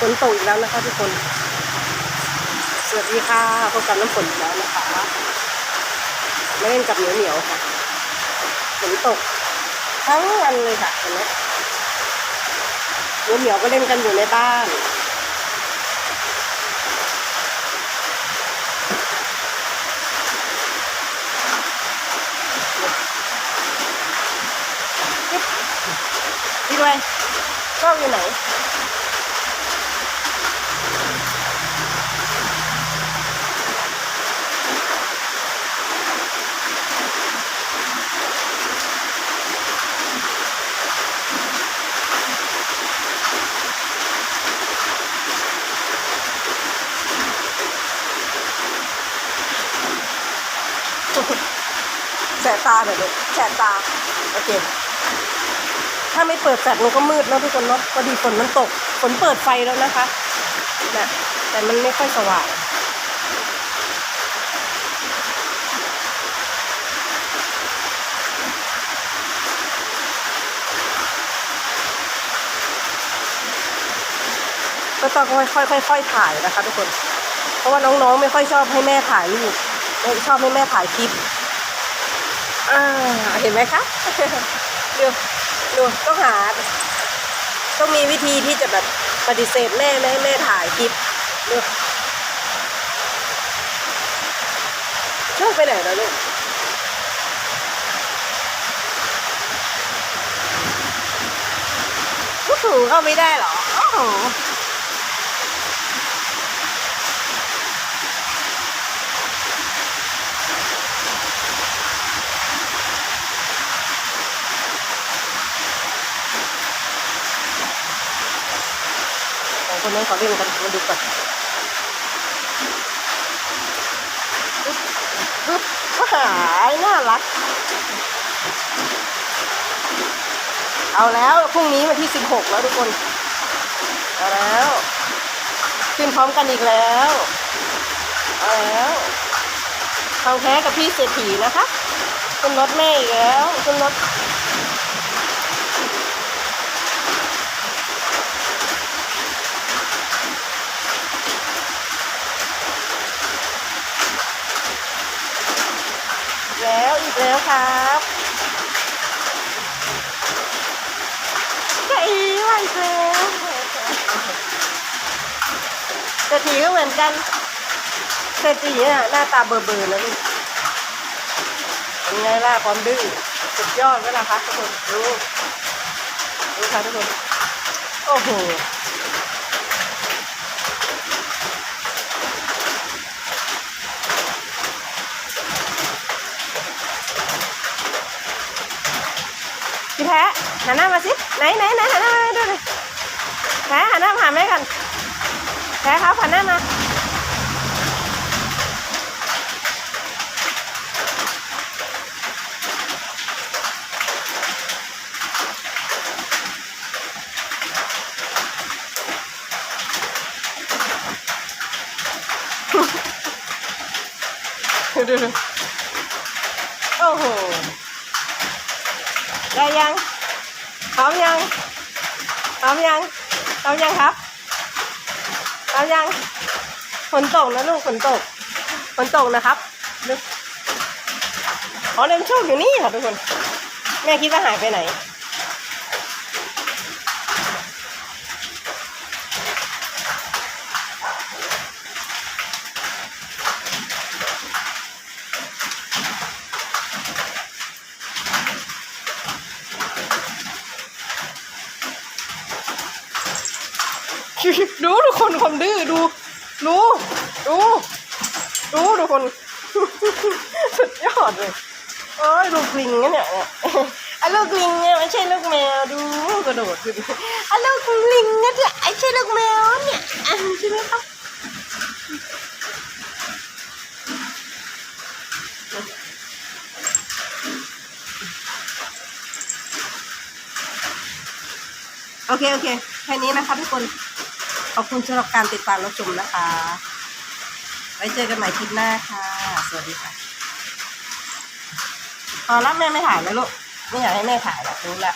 ฝนตกอีกแล้วนะคะทุกคน สวัสดีค่ะพบกับน้ำฝนอีกแล้วนะคะมาเล่นกับเหนียวเหนียวค่ะฝนตกทั้งวันเลยค่ะเห็นไหมเหนียวเหนียวก็เล่นกันอยู่ในบ้านพี่ด้วยกล้องอยู่ไหน แสบตาหน่อยลูกแสบตา โอเค ถ้าไม่เปิดแฟลชมันก็มืดเนอะทุกคนเนาะพอดีฝนมันตก ฝนเปิดไฟแล้วนะคะนะแต่มันไม่ค่อยสว่างก็ต้องค่อยๆค่อยๆถ่ายนะคะทุกคน เพราะว่าน้องๆไม่ค่อยชอบให้แม่ถ่ายรูป ชอบให้แม่ถ่ายคลิปอ่าเห็นไหมคะดูดูต้องหา ต้องมีวิธีที่จะแบบปฏิเสธแม่ไม่ให้แม่ถ่ายคลิปดูชอบไปไหนแล้วลูกลูกถูเข้าไม่ได้หรอโอ้โห คนนี้เขาเล่นกันมาดูก่อนปึ๊บหายน่ารัก เอาแล้วพรุ่งนี้วันที่สิบหกแล้วทุกคน เอาแล้ว ขึ้นพร้อมกันอีกแล้ว เอาแล้วทองแท้กับพี่เศรษฐีนะคะ ขึ้นรถแม่อีกแล้ว ขึ้นรถ แล้วอีกแล้วครับจะอีว่าอีกแล้วเศรษฐีก็เหมือนกันเศรษฐีเนี่ยหน้าตาเบอร์ๆนะลูกเป็นไงล่ะความดื้อสุดยอดไหมล่ะคะทุกคนดูดูค่ะทุกคนโอ้โห แพ้หันหน้ามาสิไหนไหนไหนหันหน้ามาดูเลยแพ้หันหน้ามาหาแม่กันแพ้ครับหันหน้ามาดูดูโอ้โห ได้ยังพร้อมยังพร้อมยังพร้อมยังครับพร้อมยังฝนตกนะลูกฝนตกฝนตกนะครับดูอ๋อเดมโชคอยู่นี่ค่ะทุกคน แม่คิดว่าหายไปไหน ดูทุกคนความดื้อดูดูดูดูทุกคน สุดยอดเลยโอ้ยลูกลิงนะเนี่ยเนี่ยไอ้ลูกลิงเนี่ยไม่ใช่ลูกแมวดูกระโดดขึ้นไอ้ลูกลิงนะเนี่ยไอ้ใช่ลูกแมวเนี่ยอะใช่ไหมครับโอเค โอเค แค่นี้นะคะทุกคน ขอบคุณสำหรับการติดตามรับชมนะคะ ไว้เจอกันใหม่คลิปหน้าค่ะ สวัสดีค่ะพอแล้วแม่ไม่ถ่ายแล้วลูก ไม่อยากให้แม่ถ่ายแล้วรู้ละ